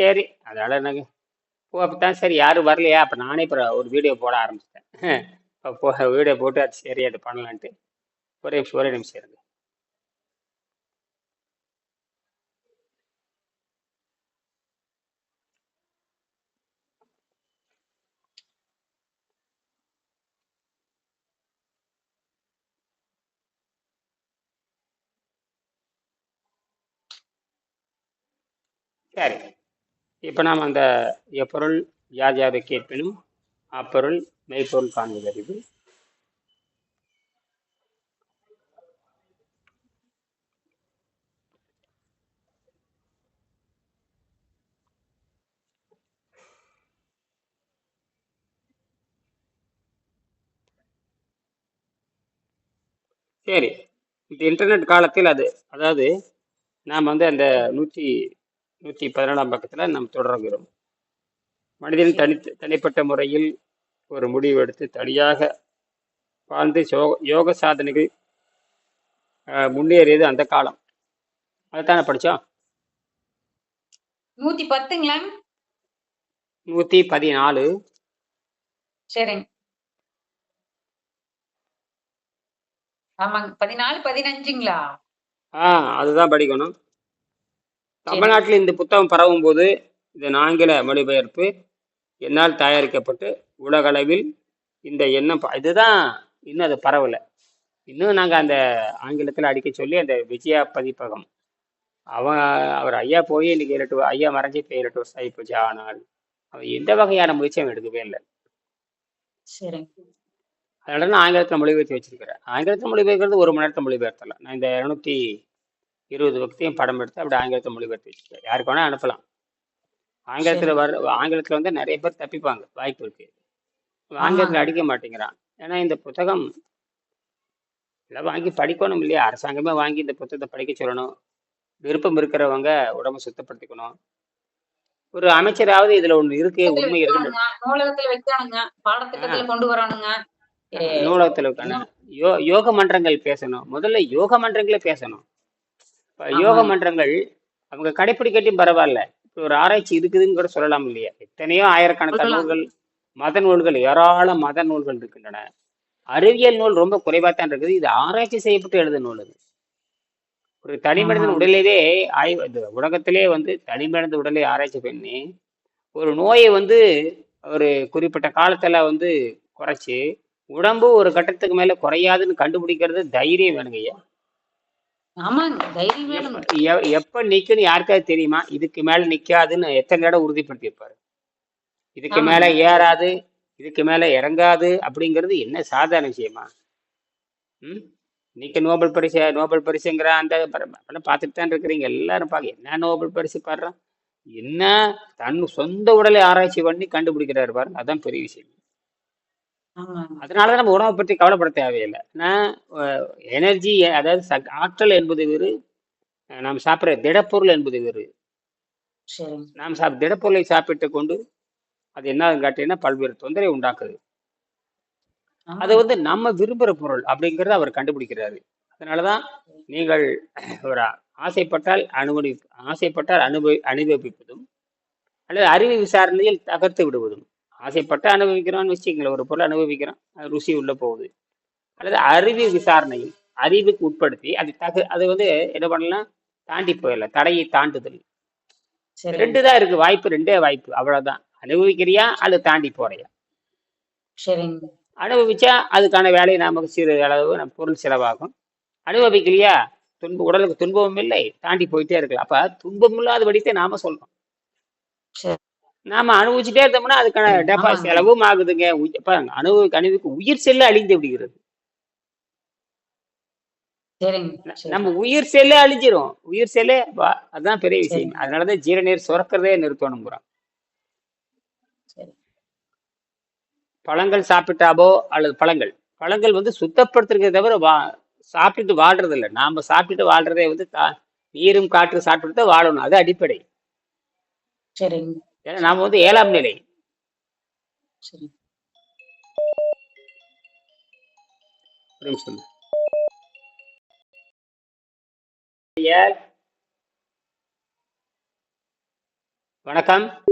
சரி. அதனால எனக்கு ஓ அப்படித்தான். சரி யாரும் வரலையா? அப்போ நானே இப்போ ஒரு வீடியோ போட ஆரம்பிச்சிட்டேன். இப்போ வீடியோ போட்டு அது சரி அது பண்ணலான்ட்டு. ஒரே நிமிஷம் ஒரே நிமிஷம் இருக்கு சரி. இப்போ நாம் அந்த எப்பொருள் யார் யாரை கேட்பினும் அப்பொருள் மெய்ப்பொருள் காண்பது அறிவு சரி இந்த இன்டர்நெட் காலத்தில் அது அதாவது நாம் வந்து அந்த நூற்றி நூற்றி பதினேழாம் பக்கத்தில் நாம் தொடர்கிறோம். மனிதன் தனி தனிப்பட்ட முறையில் ஒரு முடிவு எடுத்து தனியாக வாழ்ந்து யோக யோக சாதனைகள் முன்னேறியது அந்த காலம். அதுதானே படித்தோம் நூத்தி பத்துங்களா? நூற்றி பதினாலு. சரிங்க. ஆமாங்க. பதினாலு பதினஞ்சுங்களா? ஆ அதுதான் படிக்கணும். தமிழ்நாட்டில் இந்த புத்தகம் பரவும் போது இதன் ஆங்கில மொழிபெயர்ப்பு என்னால் தயாரிக்கப்பட்டு உலகளவில் இந்த எண்ணம் இதுதான் இன்னும் அது பரவலை. இன்னும் நாங்கள் அந்த ஆங்கிலத்தில் அடிக்க சொல்லி அந்த விஜயா பதிப்பகம் அவன் அவர் ஐயா போய் இன்னைக்கு ஏழு எட்டு ஐயா மறைஞ்சி இப்போ ஏழு எட்டு வருஷம் ஆகி போச்சு ஆனால் அவன் எந்த வகையான முயற்சியும் எடுக்கவே இல்லை. சரிங்க. அதனால நான் ஆங்கிலத்தில் மொழிபெயர்த்து வச்சிருக்கிறேன் ஆங்கிலத்தில் மொழிபெயர்க்கிறது ஒரு மணி நேரத்தில் மொழிபெயர்த்தலாம். நான் இந்த இரநூத்தி இருபது பக்கத்தையும் படம் எடுத்து அப்படி ஆங்கிலத்தில் மொழிபெயர்த்து வச்சிருக்கேன் யாருக்கு வேணால் அனுப்பலாம். ஆங்கிலத்தில். வர ஆங்கிலத்தில் வந்து நிறைய பேர் தப்பிப்பாங்க வாய்ப்பு இருக்கு. ஆங்கிலத்தில் அடிக்க மாட்டேங்கிறான். ஏன்னா இந்த புத்தகம் எல்லாம் வாங்கி படிக்கணும் இல்லையா? அரசாங்கமே வாங்கி இந்த புத்தகத்தை படிக்க சொல்லணும். விருப்பம் இருக்கிறவங்க உடம்பை சுத்தப்படுத்திக்கணும். ஒரு அமைச்சராவது இதுல ஒண்ணு இருக்கு உண்மை இருக்கு. நூலகத்துல பாடத்திட்டத்துல கொண்டு வரணுங்க ஏ, நூலகத்துல யோ யோக மன்றங்கள் பேசணும். முதல்ல யோக மன்றங்களே பேசணும். இப்ப யோக. மன்றங்கள் அவங்க கடைப்பிடிக்கட்டும் பரவாயில்ல. இப்ப ஒரு ஆராய்ச்சி இருக்குதுன்னு கூட சொல்லலாம் இல்லையா? எத்தனையோ ஆயிரக்கணக்கான. நூல்கள் மத நூல்கள் ஏராளம் மத நூல்கள் இருக்கின்றன. அறிவியல் நூல் ரொம்ப குறைவாத்தான் இருக்குது. இது ஆராய்ச்சி செய்யப்பட்டு எழுத நூல் அது. ஒரு தனி மனிதன் ஆய்வு உலகத்திலே வந்து தனி மனித உடலை ஆராய்ச்சி பண்ணி ஒரு நோயை வந்து ஒரு குறிப்பிட்ட காலத்துல வந்து குறைச்சு உடம்பு ஒரு கட்டத்துக்கு மேல குறையாதுன்னு கண்டுபிடிக்கிறது தைரியம் வேணுங்க ஐயா ஆமாங்க தைரியம் வேணுங்க எப்ப நிக்குன்னு யாருக்காவது தெரியுமா? இதுக்கு மேல நிக்காதுன்னு எத்தனை இடம் உறுதிப்படுத்தி இருப்பாரு இதுக்கு. மேல ஏறாது இதுக்கு மேல இறங்காது அப்படிங்கிறது என்ன சாதாரண விஷயமா? ம்? இன்னைக்கு நோபல் பரிசு நோபல் பரிசுங்கிற அந்த பார்த்துட்டு தான் இருக்கிறீங்க. எல்லாரும் பார்க்க என்ன நோபல் பரிசு பாடுறான்? என்ன தன் சொந்த உடலை ஆராய்ச்சி பண்ணி கண்டுபிடிக்கிறாரு பாருங்க. அதான் பெரிய விஷயம். ஆமாங்க அதனால தான் நம்ம உணவை பற்றி கவலைப்பட தேவையில்லை. நான் எனர்ஜி அதாவது ஆற்றல் என்பது வேறு நாம் சாப்பிட்ற திடப்பொருள் என்பது வேறு. நாம் சாப் திடப்பொருளை சாப்பிட்டு கொண்டு அது என்ன காட்டினா பல்வேறு தொந்தரவை உண்டாக்குது. அது. வந்து நம்ம விரும்புகிற பொருள் அப்படிங்கிறத அவர் கண்டுபிடிக்கிறாரு. அதனாலதான் நீங்கள் ஒரு ஆசைப்பட்டால் அனுபவி ஆசைப்பட்டால் அனுபவி அனுபவிப்பதும் அல்லது அறிவு விசாரணையில் தகர்த்து விடுவதும். ஆசைப்பட்டு அனுபவிக்கிறோம்னு வச்சுக்கங்களேன். ஒரு பொருள் அனுபவிக்கிறோம். அது ருசி உள்ள போகுது. அல்லது அறிவு விசாரணையில் அறிவுக்கு உட்படுத்தி அது தகு அது வந்து என்ன பண்ணலாம்? தாண்டி போயிடலாம். தடையை தாண்டுதல். ரெண்டு தான் இருக்கு. வாய்ப்பு ரெண்டே வாய்ப்பு. அவ்வளவுதான். அனுபவிக்கிறியா? அல்லது தாண்டி போறியா? சரிங்க. அனுபவிச்சா அதுக்கான வேலையை நமக்கு சிறு அளவு நம்ம பொருள் செலவாகும். அனுபவிக்கலையா? துன்ப உடலுக்கு துன்பமும் இல்லை. தாண்டி போயிட்டே இருக்கலாம். அப்ப துன்பம் இல்லாதபடித்தே நாம சொல்றோம். சரி. நாம அனுபவிச்சுட்டே இருந்தோம்னா அதுக்கான டெபா. செலவும் ஆகுதுங்க. அனுபவிக்க அனுபவிக்க உயிர் செல்ல அழிந்து விடுகிறது. நம்ம உயிர் செல்லே அழிஞ்சிரும். உயிர் செல்லே அதுதான் பெரிய விஷயம். அதனாலதான் ஜீரநீர் சுரக்கிறதே நிறுத்தணுங்கிறோம் பழங்கள் சாப்பிட்டாவோ அல்லது பழங்கள் பழங்கள் வந்து சுத்தப்படுத்துறதே தவிர வா சாப்பிட்டுட்டு வாழ்றது இல்லை நாம சாப்பிட்டுட்டு வாழ்றதே வந்து நீரும் காற்று சாப்பிட்டு தான் வாழணும். அது அடிப்படை. சரிங்க. ஏன்னா நாம வந்து ஏழாம் நிலை. சரி. ஒரு நிமிஷம். வணக்கம்.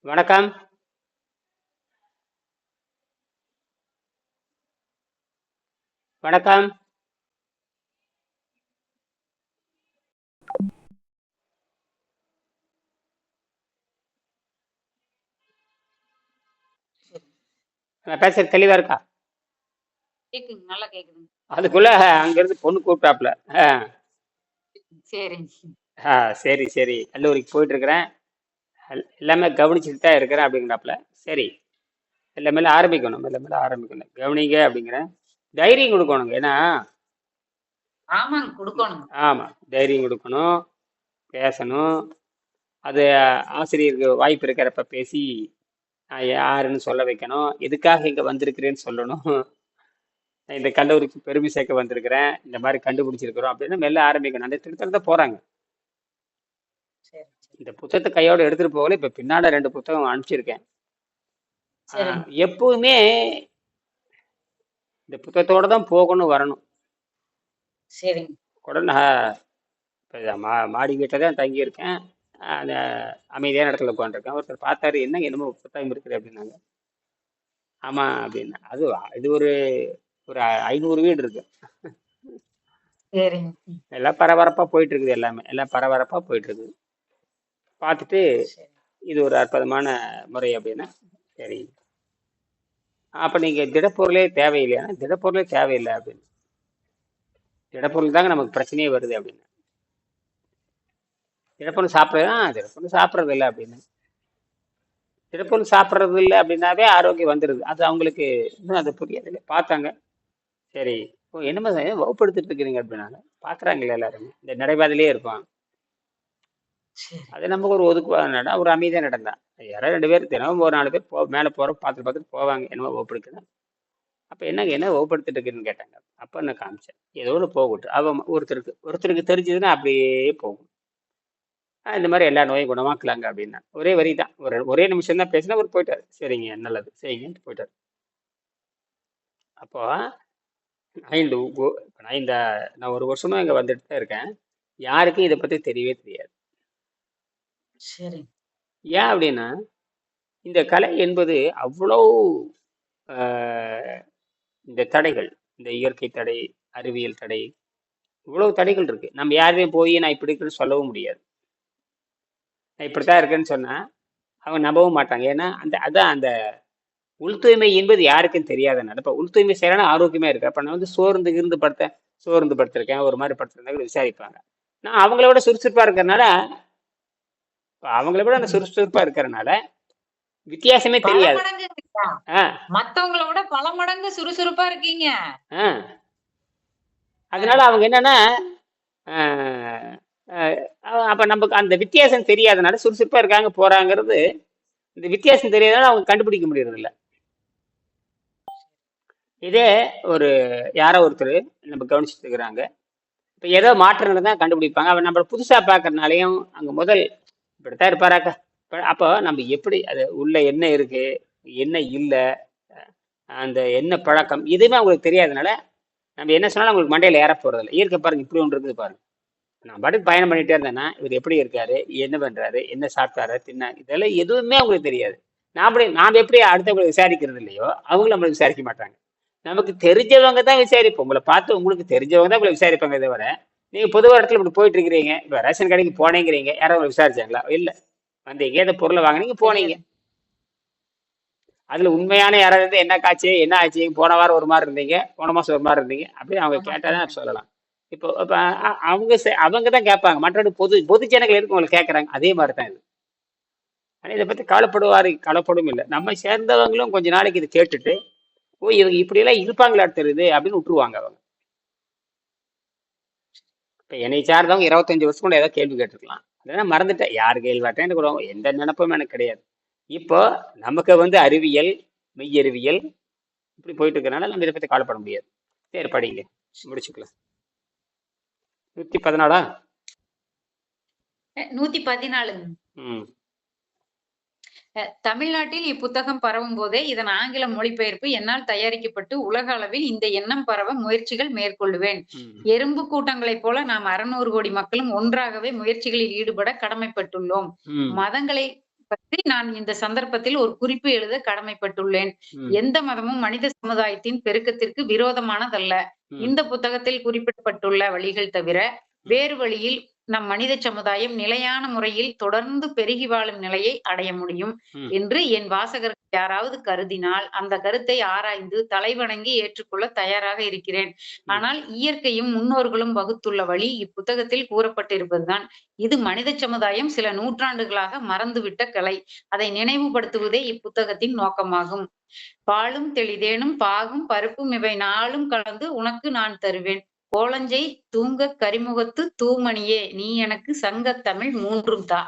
வணக்கம். வணக்கம். நான் பேசுறது தெளிவா இருக்கா? கேக்குங்க நல்லா கேக்குதுங்க. அதுக்குள்ள அங்கிருந்து பொண்ணு கூப்பிட்டாப்புல. ஆ. சரிங்க. ஆ சரி சரி. கல்லூரிக்கு போயிட்டு இருக்கிறேன் எல்- எல்லாமே கவனிச்சுட்டு தான் இருக்கிறேன் அப்படிங்கிறாப்புல. சரி. மெல்ல மெல்ல ஆரம்பிக்கணும் மெல்ல மெல்ல ஆரம்பிக்கணும். கவனிங்க அப்படிங்கிறேன். தைரியம் கொடுக்கணுங்க. ஏன்னா ஆமாங்க கொடுக்கணும் ஆமாம் தைரியம் கொடுக்கணும் பேசணும். அது ஆசிரியருக்கு வாய்ப்பு இருக்கிறப்ப பேசி நான் யாருன்னு சொல்ல வைக்கணும். எதுக்காக இங்கே வந்திருக்கிறேன்னு சொல்லணும். இந்த கல்லூரிக்கு பெருமை சேர்க்க வந்திருக்கிறேன். இந்த மாதிரி கண்டுபிடிச்சிருக்கிறோம் அப்படின்னு மெல்ல ஆரம்பிக்கணும். அந்த திட்டத்தில் தான் போகிறாங்க சரி இந்த புத்தகத்தை கையோட எடுத்துட்டு போகல. இப்ப பின்னாடி ரெண்டு புத்தகம் அனுப்பிச்சிருக்கேன். எப்பவுமே இந்த புத்தகத்தோட தான் போகணும் வரணும். சரிங்க. கூட நான் மா மாடி வீட்டில் தான் தங்கியிருக்கேன். அந்த அமைதியான இடத்துல உட்காந்துருக்கேன் ஒருத்தர் பார்த்தாரு என்ன என்னமோ புத்தகம் இருக்குது அப்படின்னாங்க. ஆமா அப்படின்னா. அது இது ஒரு ஒரு ஐநூறு வீடு இருக்கு. எல்லாம் பரபரப்பா போயிட்டு இருக்குது எல்லாமே. எல்லாம் பரபரப்பா போயிட்டு இருக்குது பார்த்துட்டு இது ஒரு அற்புதமான முறை அப்படின்னா சரி அப்போ நீங்கள் திடப்பொருளே தேவையில்லையா? திடப்பொருளே தேவையில்லை அப்படின்னு. திடப்பொருள் தாங்க நமக்கு பிரச்சனையே வருது அப்படின்னு. திடப்பொருள் சாப்பிட்றதா திடப்பொருள் சாப்பிட்றது இல்லை அப்படின்னு. திடப்பொருள் சாப்பிட்றது இல்லை அப்படின்னாவே ஆரோக்கியம் வந்துடுது அது அவங்களுக்கு இன்னும் அது புரியாதுல்ல பார்த்தாங்க. சரி ஓ என்னமா வகுப்படுத்திட்டு இருக்கிறீங்க அப்படின்னாங்க. பார்க்குறாங்களே எல்லாருமே. இந்த நடைபாதையிலே இருப்பான் அது நமக்கு ஒரு ஒதுக்குவா நட ஒரு அமைதியாக நடந்தான் யாராவது ரெண்டு பேர் தினமும் ஒரு நாலு பேர் போ மேலே போகிற பார்த்துட்டு பார்த்துட்டு போவாங்க. என்னமோ வகுப்படுக்குதான் அப்போ என்னங்க என்ன வகுப்படுத்திட்டு இருக்குன்னு கேட்டாங்க. அப்போ நான் காமிச்சேன். ஏதோ ஒன்று போகட்டும். அவன் ஒருத்தருக்கு ஒருத்தருக்கு தெரிஞ்சதுன்னா அப்படியே போகும். இந்த மாதிரி எல்லா நோயும் குணமாக்கலாங்க அப்படின்னா. ஒரே வரி தான். ஒரு ஒரே நிமிஷம் தான் பேசினா அவர் போயிட்டார். சரிங்க நல்லது. சரிங்கன்ட்டு போயிட்டார். அப்போ ஐந்து உ- இப்ப நான் இந்த நான் ஒரு வருஷமா இங்கே வந்துட்டு தான் இருக்கேன். யாருக்கும் இதை பற்றி தெரியவே தெரியாது. சரிங்க. ஏன் அப்படின்னா இந்த கலை என்பது அவ்வளோ இந்த தடைகள் இந்த இயற்கை தடை அறிவியல் தடை இவ்வளவு தடைகள் இருக்கு. நம்ம யாரையும் போய் நான் இப்படி இருக்குன்னு சொல்லவும் முடியாது. நான் இப்படித்தான் இருக்கேன்னு சொன்னா அவங்க நம்பவும் மாட்டாங்க. ஏன்னா அந்த அதான் அந்த உள் தூய்மை என்பது யாருக்கும் தெரியாதனால இப்போ உள் தூய்மை செய்யறனா ஆரோக்கியமா இருக்கு அப்ப நான் வந்து சோர்ந்து இருந்து படுத்தேன் சோர்ந்து படுத்திருக்கேன். ஒரு மாதிரி படுத்திருந்தா விசாரிப்பாங்க. நான் அவங்கள விட சுறுசுறுப்பா இருக்கிறனால அவங்கள விட நான் சுறுசுறுப்பா இருக்கிறனால வித்தியாசமே தெரியாது. மத்தவங்கள விட பல மடங்கு சுறுசுறுப்பா இருக்கீங்க. அதனால அவங்க என்னன்னா அப்போ நமக்கு அந்த வித்தியாசம் தெரியாதனால சுறுசுறுப்பாக இருக்காங்க போகிறாங்கிறது இந்த வித்தியாசம் தெரியாதனால அவங்க கண்டுபிடிக்க முடியறதில்ல. இதே ஒரு யாரோ ஒருத்தர் நம்ம கவனிச்சுட்டு இருக்கிறாங்க. இப்போ ஏதோ மாற்றங்கள் தான் கண்டுபிடிப்பாங்க. அவன் நம்மளை புதுசாக பார்க்கறனாலையும் அங்கே முதல் இப்படித்தான் இருப்பாராக்கா. இப்போ அப்போ நம்ம எப்படி அது உள்ள என்ன இருக்கு என்ன இல்லை அந்த என்ன பழக்கம் எதுவுமே அவங்களுக்கு தெரியாதனால நம்ம என்ன சொன்னாலும் அவங்களுக்கு மண்டையில் ஏற போகிறதில்ல இயற்கை பாருங்க இப்படி ஒன்று இருக்குது பாருங்க. நான் பாட்டுக்கு பயணம் பண்ணிட்டே இருந்தேன்னா இவர் எப்படி இருக்காரு என்ன பண்றாரு என்ன சாப்பிட்டாரு தின்னா இதெல்லாம் எதுவுமே அவங்களுக்கு தெரியாது. நான் அப்படி நாம் எப்படி அடுத்தவங்களை விசாரிக்கிறது இல்லையோ அவங்களும் நம்மளை விசாரிக்க மாட்டாங்க. நமக்கு தெரிஞ்சவங்க தான் விசாரிப்போம். உங்களை பார்த்து உங்களுக்கு தெரிஞ்சவங்க தான் உங்களை விசாரிப்பாங்க தவிர நீங்க பொதுவாக இடத்துல இப்படி போயிட்டு இருக்கிறீங்க இப்போ ரேஷன் கடைக்கு போனேங்கிறீங்க யாராவது உங்களை விசாரிச்சாங்களா? இல்லை. வந்தீங்க ஏதோ பொருளை வாங்குனீங்க போனீங்க. அதுல உண்மையான யாராவது என்ன காட்சி என்ன ஆச்சு போன வாரம் ஒரு மாதிரி இருந்தீங்க போன மாசம் ஒரு மாதிரி இருந்தீங்க அப்படி அவங்க ஆமா. கேட்டாதான் சொல்லலாம். இப்போ அவங்க அவங்க தான் கேட்பாங்க. மற்றவங்க பொது பொது ஜனங்கள் எதுக்கு உங்களை கேட்கறாங்க? அதே மாதிரி தான் இது. ஆனால் இதை பற்றி கவலைப்படுவார் கவலைப்படும் இல்லை. நம்ம சேர்ந்தவங்களும் கொஞ்ச நாளைக்கு இதை கேட்டுட்டு ஓ இவங்க இப்படியெல்லாம் இருப்பாங்களா தெரியுது அப்படின்னு விட்டுருவாங்க அவங்க. இப்போ என்னை சார்ந்தவங்க இருபத்தஞ்சு வருஷம் கூட ஏதாவது கேள்வி கேட்டுருக்கலாம். அதெல்லாம் மறந்துட்டேன். யார் கேள்வி கேட்டேன் எந்த நினப்பும் எனக்கு கிடையாது. இப்போ நமக்கு வந்து அறிவியல் மெய்யறிவியல் இப்படி போயிட்டு இருக்கிறனால நம்ம இதை பற்றி கவலைப்பட முடியாது. சரி படிங்க முடிச்சுக்கலாம். நூத்தி பதினாலா? நூத்தி அஹ், தமிழ்நாட்டில் இப்புத்தகம் பரவும் போதே இதன் ஆங்கில மொழிபெயர்ப்பு என்னால் தயாரிக்கப்பட்டு உலக அளவில் இந்த எண்ணம் பரவ முயற்சிகள் மேற்கொள்ளுவேன். ம். எறும்பு கூட்டங்களைப் போல நாம் அறுநூறு கோடி மக்களும் ஒன்றாகவே முயற்சிகளில் ஈடுபட கடமைப்பட்டுள்ளோம். மதங்களை பற்றி நான் இந்த சந்தர்ப்பத்தில் ஒரு குறிப்பு எழுத கடமைப்பட்டுள்ளேன். எந்த மதமும் மனித சமுதாயத்தின் பெருக்கத்திற்கு விரோதமானதல்ல. இந்த புத்தகத்தில் குறிப்பிடப்பட்டுள்ள வழிகள் தவிர வேறு வழியில் நம் மனித சமுதாயம் நிலையான முறையில் தொடர்ந்து பெருகி வாழும் நிலையை அடைய முடியும். என்று என் வாசகர்கள் யாராவது கருதினால் அந்த கருத்தை ஆராய்ந்து தலைவணங்கி ஏற்றுக்கொள்ள தயாராக இருக்கிறேன். ஆனால் இயற்கையும் முன்னோர்களும் வகுத்துள்ள வழி இப்புத்தகத்தில் கூறப்பட்டிருப்பதுதான். இது மனித சமுதாயம் சில நூற்றாண்டுகளாக மறந்துவிட்ட கலை. அதை நினைவுபடுத்துவதே இப்புத்தகத்தின் நோக்கமாகும். பாலும் தெளிதேனும் பாகும் பருப்பும் இவை நாளும் கலந்து உனக்கு நான் தருவேன். கோலஞ்சை தூங்க கரிமுகத்து தூமணியே நீ எனக்கு சங்கத் தமிழ் மூன்றும் தா.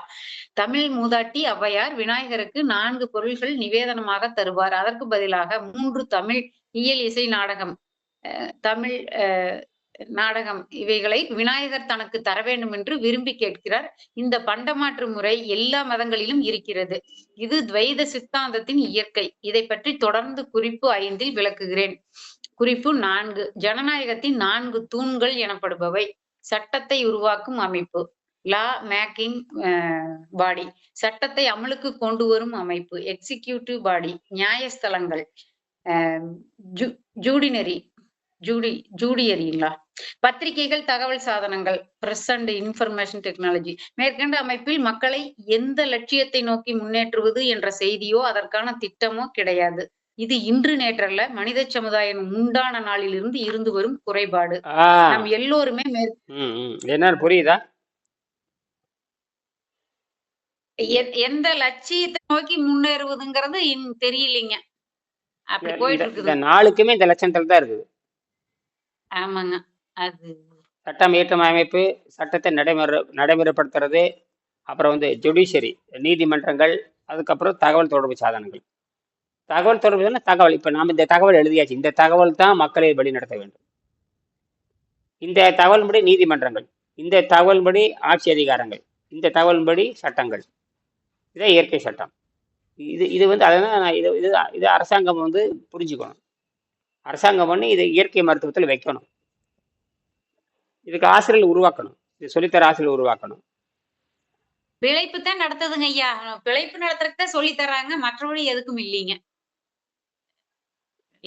தமிழ் மூதாட்டி ஔவையார் விநாயகருக்கு நான்கு பொருள்கள் நிவேதனமாக தருவார். அதற்கு பதிலாக மூன்று தமிழ் இயல் இசை நாடகம் அஹ், தமிழ் அஹ், நாடகம். இவைகளை விநாயகர் தனக்கு தர வேண்டும் என்று விரும்பி கேட்கிறார். இந்த பண்டமாற்று முறை எல்லா மதங்களிலும் இருக்கிறது. இது துவைத சித்தாந்தத்தின் இயற்கை. இதை பற்றி தொடர்ந்து குறிப்பு ஐந்தில் விளக்குகிறேன். குறிப்பு நான்கு. ஜனநாயகத்தின் நான்கு தூண்கள் எனப்படுபவை. சட்டத்தை உருவாக்கும் அமைப்பு. Law making body. சட்டத்தை அமலுக்கு கொண்டு வரும் அமைப்பு. Executive body. நியாயஸ்தலங்கள். ஜூடினரி. ஜூடி ஜூடியரிங்களா? பத்திரிகைகள் தகவல் சாதனங்கள் பிரஸ் அண்ட் இன்ஃபர்மேஷன் டெக்னாலஜி மேற்கண்ட அமைப்பில் மக்களை எந்த லட்சியத்தை நோக்கி முன்னேற்றுவது என்ற செய்தியோ அதற்கான திட்டமோ கிடையாது. இது இன்று நேற்றல்ல மனித சமுதாயம் உண்டான நாளிலிருந்து இருந்து வரும் குறைபாடு. நம் எல்லோருமே. என்னன்னு புரியுதா? எந்த லட்சியத்தை நோக்கி முன்னேறுவதுங்கிறது தெரியலைங்க. அப்படி போயிட்டு இருக்குது. நாளுக்குமே இந்த லட்சணத்துல தான் இருக்குது. ஆமாங்க. அது சட்டம் இயற்றும் அமைப்பு சட்டத்தை நடைமுறை நடைமுறைப்படுத்துறது அப்புறம் வந்து ஜுடிஷரி நீதிமன்றங்கள் அதுக்கப்புறம் தகவல் தொடர்பு சாதனங்கள். தகவல் தொடர்பு தகவல் இப்போ நாம் இந்த தகவல் எழுதியாச்சு. இந்த தகவல் தான் மக்களை வழிநடத்த வேண்டும். இந்த தகவல்படி நீதிமன்றங்கள் இந்த தகவல்படி ஆட்சி அதிகாரங்கள் இந்த தகவல்படி சட்டங்கள். இதான் இயற்கை சட்டம். இது இது வந்து அதனால் நான் இது இது இது அரசாங்கம் வந்து புரிஞ்சுக்கணும். அரசாங்கம் பண்ணி இதை இயற்கை மருத்துவத்தில் வைக்கணும். இதுக்கு ஆசிரியர்கள் உருவாக்கணும். இது சொல்லித்தர ஆசிரியர் உருவாக்கணும். பிழைப்பு தான் நடத்துதுங்க ஐயா. பிழைப்பு நடத்துறதுக்கு தான் சொல்லி தர்றாங்க. மற்றபடி எதுக்கும் இல்லைங்க.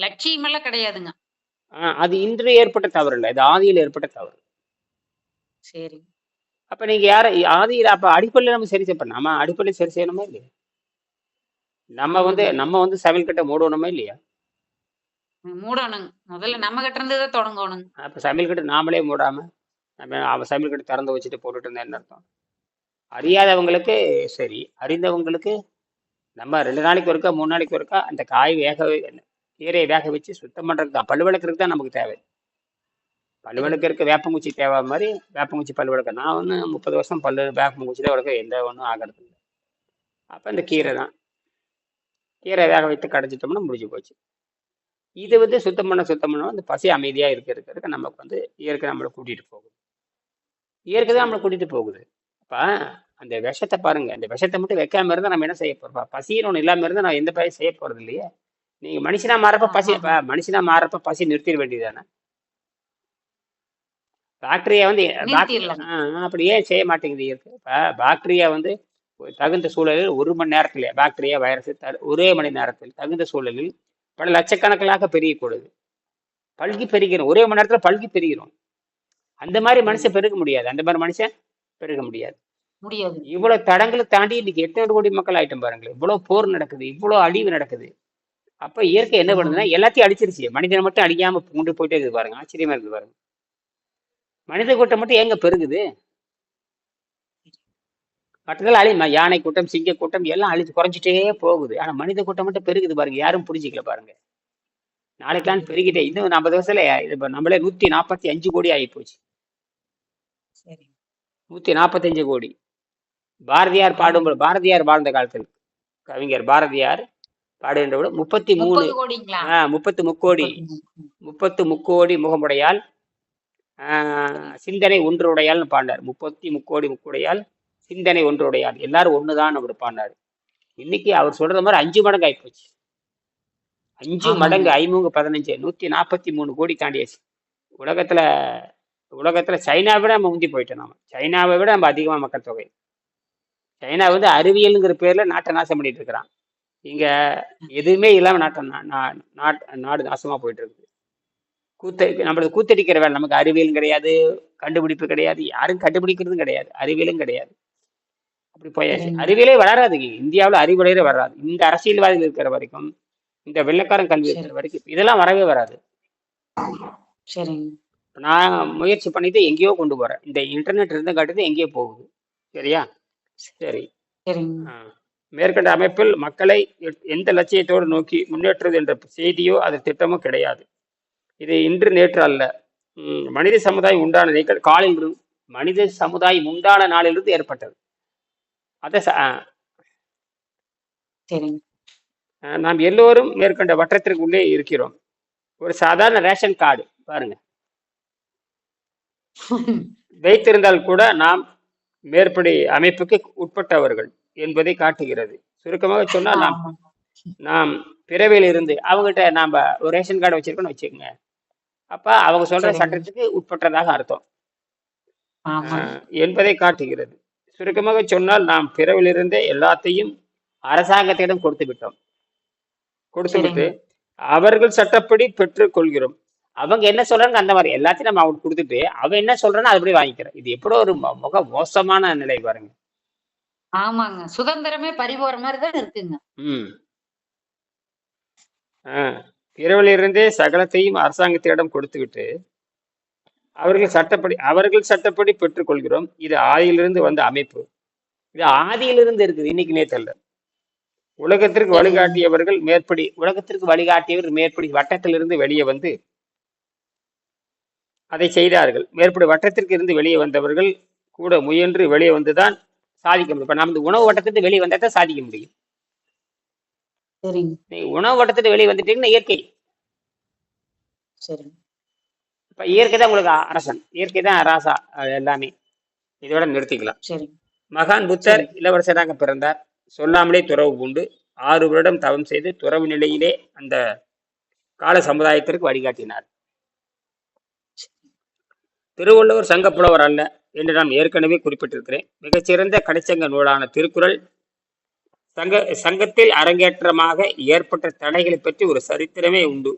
லட்சியம் எல்லாம் கிடையாதுங்க அது இன்று ஏற்பட்ட தவறு இல்லை. இது ஆதியில் ஏற்பட்ட தவறு. சரி. அப்ப நீங்க யார ஆதியில் அப்ப அடிப்படையில் நம்ம சரி செய்யப்ப நம்ம அடிப்படையில் சரி செய்யணுமா இல்லையா? நம்ம வந்து நம்ம வந்து சமையல் கட்டை மூடணுமா இல்லையா? மூடணுங்க முதல்ல நம்ம கிட்ட இருந்து தான் தொடங்கணுங்க அப்ப சமையல் கிட்ட நாமளே மூடாம நம்ம அவ சமையல் கிட்ட திறந்து வச்சுட்டு போட்டுட்டு இருந்தேன் அர்த்தம்? அறியாதவங்களுக்கு சரி அறிந்தவங்களுக்கு நம்ம ரெண்டு நாளைக்கு ஒருக்கா மூணு நாளைக்கு ஒருக்கா அந்த காய் வேக கீரையை வேக வச்சு சுத்தம் பண்ணுறது தான். பல் விளக்குறதுக்கு தான் நமக்கு தேவை. பல் விளக்கறதுக்கு வேப்பங்குச்சி தேவை மாதிரி வேப்பங்குச்சி பல் விளக்க. நான் ஒன்று முப்பது வருஷம் பல் வேப்பங்குச்சி தான் விளக்க எந்த ஒன்றும் ஆகிறது இல்லை அப்போ இந்த கீரை தான். கீரை வேக வைத்து கடைச்சிட்டோம்னா முடிஞ்சு போச்சு. இது வந்து சுத்தம் பண்ண சுத்தம் பண்ண அந்த பசி அமைதியாக இருக்க இருக்க இருக்க நமக்கு வந்து இயற்கை நம்மளை கூட்டிகிட்டு போகுது. இயற்கை தான் நம்மளை கூட்டிகிட்டு போகுது. அப்போ அந்த விஷத்தை பாருங்க. அந்த விஷத்தை மட்டும் வைக்காம இருந்தால் நம்ம என்ன செய்ய போகிறோம் பசின்னு ஒன்று இல்லாமல் இருந்தால் நான் எந்த பயிர் செய்ய போகிறது இல்லையே? நீங்கள் மனுஷனா மாறப்ப பசி ஆமா. ப- மனுஷனா மாறப்ப பசி நிறுத்திட வேண்டியதானே பாக்டீரியா வந்து அப்படி ஏன் செய்ய மாட்டேங்குது இயற்கை? இப்போ பாக்டீரியா வந்து தகுந்த சூழலில் ஒரு மணி நேரத்தில் பாக்டீரியா வைரஸ் ஒரே மணி நேரத்தில் தகுந்த சூழலில் பல லட்சக்கணக்கிலாக பெருகக்கூடாது. பல்கி பெருகிறோம். ஒரே மணி நேரத்தில் பல்கி பெருகிறோம். அந்த மாதிரி மனுஷன் பெருக முடியாது. அந்த மாதிரி மனுஷன் பெருக முடியாது. முடியாது. இவ்வளவு தடங்களை தாண்டி இன்னைக்கு எட்நூறு கோடி மக்கள் ஆயிட்டம் பாருங்களேன். இவ்வளவு போர் நடக்குது. இவ்வளவு அழிவு நடக்குது. அப்ப இயற்கை என்ன பண்ணுதுன்னா எல்லாத்தையும் அழிச்சிருச்சு. மனிதனை மட்டும் அழிக்காம கொண்டு போயிட்டே இருக்குது பாருங்க. ஆச்சரியமா இருக்குது பாருங்க. மனித கூட்டம் மட்டும் எங்க பெருகுது? மற்றதெல்லாம் அழி யானை கூட்டம் சிங்க கூட்டம் எல்லாம் அழிச்சு குறைஞ்சிட்டே போகுது. ஆனா மனித கூட்டம் மட்டும் பெருகுது பாருங்க. யாரும் புரிஞ்சிக்கல பாருங்க. நாளைக்கெல்லாம் பெருகிட்டே. இன்னும் வருஷத்துல இது இப்ப நம்மளே நூத்தி நாற்பத்தி அஞ்சு கோடி ஆகி போச்சு. சரி. நூத்தி நாற்பத்தஞ்சு கோடி. பாரதியார் பாடும் பாரதியார் வாழ்ந்த காலத்தில் கவிஞர் பாரதியார் பாடுகின்ற விட முப்பத்தி மூணு ஆஹ் முப்பத்து முக்கோடி. முப்பத்து முக்கோடி முகமுடையால் ஆஹ் சிந்தனை ஒன்றுடையால்னு பாடினார். முப்பத்தி முக்கோடி முக்குடையால் சிந்தனை ஒன்றுடையால் எல்லாரும் ஒண்ணுதான் அவர் பாடினார். இன்னைக்கு அவர் சொல்ற மாதிரி அஞ்சு மடங்கு ஆயிப்போச்சு. அஞ்சு. மடங்கு ஐமூங்க பதினஞ்சு நூத்தி நாற்பத்தி மூணு கோடி தாண்டியாச்சு. உலகத்துல உலகத்துல சைனாவை விட நம்ம முந்தி போயிட்டோம் நாம. சைனாவை விட நம்ம அதிகமா மக்கள் தொகை. சைனா வந்து அறிவியலுங்கிற பேர்ல நாட்டை நாசம் பண்ணிட்டு இருக்கிறான். இங்க எதுவுமே இல்லாம நாட்டை நாடு நாசமா போயிட்டு இருக்குது. கூத்த நம்மளுக்கு கூத்தடிக்கிற வேலை நமக்கு அறிவியலும் கிடையாது கண்டுபிடிப்பு கிடையாது யாரும் கண்டுபிடிக்கிறதும் கிடையாது அறிவியலும் கிடையாது. அப்படி போயாச்சு. அறிவியலே வளராதுங்க இந்தியாவில் அறிவுரையே வராது. இந்த அரசியல்வாதிகள் இருக்கிற வரைக்கும் இந்த வெள்ளக்காரன் கல்வி இருக்கிற வரைக்கும் இதெல்லாம் வரவே வராது. சரிங்க. இப்ப நான் முயற்சி பண்ணிட்டு எங்கேயோ கொண்டு போறேன். இந்த இன்டர்நெட் இருந்த காட்டுது எங்கேயோ போகுது. சரியா? சரி. மேற்கண்ட அமைப்பில் மக்களை எந்த லட்சியத்தோடு நோக்கி முன்னேற்றுவது என்ற செய்தியோ அது திட்டமோ கிடையாது. இது இன்று நேற்று அல்ல. மனித சமுதாயம் உண்டான காலில் மனித சமுதாயம் உண்டான நாளிலிருந்து ஏற்பட்டது. அதை நாம் எல்லோரும் மேற்கண்ட வட்டத்திற்கு உள்ளே இருக்கிறோம். ஒரு சாதாரண ரேஷன் கார்டு பாருங்க. வைத்திருந்தால் கூட நாம் மேற்படி அமைப்புக்கு உட்பட்டவர்கள் என்பதை காட்டுகிறது. சுருக்கமாக சொன்னால் நாம். நாம் பிறவியில் இருந்து அவங்ககிட்ட நாம ஒரு ரேஷன் கார்டு வச்சிருக்கோம்னு வச்சுக்கோங்க. அப்ப அவங்க சொல்ற. சட்டத்துக்கு உட்பட்டதாக அர்த்தம். என்பதை காட்டுகிறது. சுருக்கமாக சொன்னால் நாம் பிறவிலிருந்தே எல்லாத்தையும் அரசாங்கத்திடம் கொடுத்து விட்டோம். கொடுத்து விட்டு அவர்கள் சட்டப்படி பெற்றுக் கொள்கிறோம். அவங்க என்ன சொல்றாங்க? அந்த மாதிரி எல்லாத்தையும் நம்ம அவங்களுக்கு கொடுத்துட்டு அவன் என்ன சொல்றானோ அதுபடி வாங்கிக்கிறோம். இது எப்படோ ஒரு முக மோசமான நிலை பாருங்க. ஆமாங்க. சுதந்திரமே பறிபோற மாதிரி தான் இருக்குங்க. ம். ஆ. பிறவிலிருந்தே சகலத்தையும் அரசாங்கத்திடம் கொடுத்துவிட்டு அவர்கள் சட்டப்படி அவர்கள் சட்டப்படி பெற்றுக்கொள்கிறோம். இது ஆதியிலிருந்து வந்த அமைப்பு. இது ஆதியிலிருந்து இருக்குது. இன்னைக்கு நேத்தல்ல உலகத்திற்கு வழிகாட்டியவர்கள் மேற்படி உலகத்திற்கு வழிகாட்டியவர் மேற்படி வட்டத்திலிருந்து வெளியே வந்து அதை செய்தார்கள். மேற்படி வட்டத்திற்கு இருந்து வெளியே வந்தவர்கள் கூட முயன்று வெளியே வந்துதான் சாதிக்க முடியும். இப்ப நம்ம உணவு வட்டத்திற்கு வெளியே வந்தா தான் சாதிக்க முடியும். உணவு வட்டத்துக்கு வெளியே வந்துட்டீங்கன்னா இயற்கை. சரிங்க. இப்ப இயற்கை தான் உங்களுக்கு அரசன். இயற்கை தான் ராசா எல்லாமே. இதோட நிறுத்திக்கலாம். சரிங்க மகான் புத்தர் இளவரசராக பிறந்தார். சொல்லாமலே துறவு பூண்டு. ஆறு வருடம் தவம் செய்து துறவு நிலையிலே அந்த கால சமுதாயத்திற்கு வழிகாட்டினார். திருவள்ளுவர் சங்க புலவர் அல்ல என்று நான் ஏற்கனவே குறிப்பிட்டிருக்கிறேன். மிகச்சிறந்த கடைச்சங்க நூலான திருக்குறள் சங்க சங்கத்தில் அரங்கேற்றமாக ஏற்பட்ட தடைகளை பற்றி ஒரு சரித்திரமே உண்டு.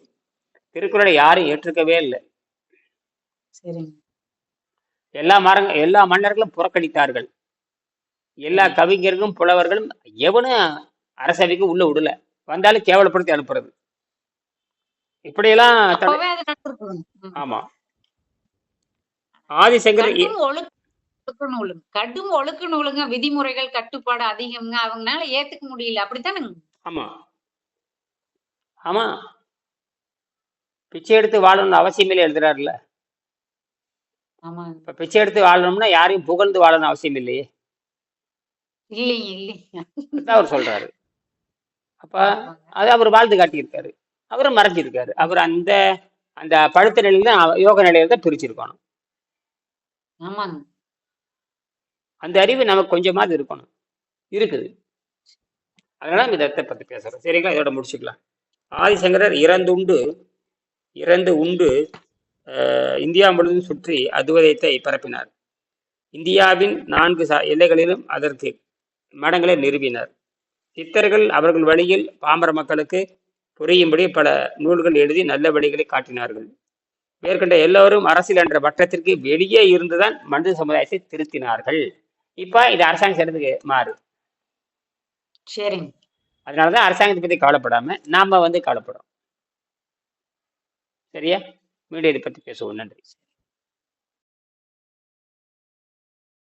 திருக்குறளை யாரும் ஏற்றுக்கவே இல்லை. சரிங்க. எல்லா மரங்க எல்லா மன்னர்களும் புறக்கணித்தார்கள். எல்லா கவிஞர்களும் புலவர்களும் எவனும் அரசவைக்கு உள்ள விடல. வந்தாலும் கேவலப்படுத்தி அனுப்புறது. இப்படியெல்லாம். ஆமா. ஆதிசங்கர் கடும் ஒழுக்க நூலுங்க விதிமுறைகள் கட்டுப்பாடு அதிகம்ங்க. அவங்கனால ஏத்துக்க முடியல. அப்படித்தானுங்க? ஆமா. ஆமா. பிச்சை எடுத்து வாழணும்னு அவசியம் எழுதுறாருல்ல. இப்ப பிச்சை எடுத்து வாழணும்னா யாரையும் புகழ்ந்து வாழணும் அவசியம் இல்லையே. இல்லைங்க அவர் சொல்றாரு. அப்ப அது அவர் வாழ்ந்து காட்டியிருக்காரு. அவரும் மறைஞ்சிருக்காரு. அவர் அந்த அந்த பழுத்த நிலையில தான் யோக நிலையில தான் பிரிச்சிருக்கணும். ஆமாங்க. அந்த அறிவு நமக்கு கொஞ்சமாவது இருக்கணும். இருக்குது. அதனால நம்ம பத்தி பேசுறோம். சரிங்களா? இதோட முடிச்சுக்கலாம். ஆதிசங்கரர் இறந்துண்டு இறந்து உண்டு அஹ், இந்தியா முழுவதும் சுற்றி அத்வைதத்தை பரப்பினார். இந்தியாவின் நான்கு ச- எல்லைகளிலும் அதற்கு மடங்களை நிறுவினர். சித்தர்கள் அவர்கள் வழியில் பாமர மக்களுக்கு புரியும்படி பல நூல்கள் எழுதி நல்ல வழிகளை காட்டினார்கள். மேற்கண்ட எல்லோரும் அரசியல் என்ற வட்டத்திற்கு வெளியே இருந்துதான் மனித சமுதாயத்தை திருத்தினார்கள். இப்ப இது அரசாங்க செய்யறதுக்கு மாறு. சரிங்க. அதனாலதான் அரசாங்கத்தை பத்தி கவலைப்படாம நாம வந்து கவலைப்படும் சரியா? மீண்டும் இதை பற்றி பேசுவோம். நன்றி.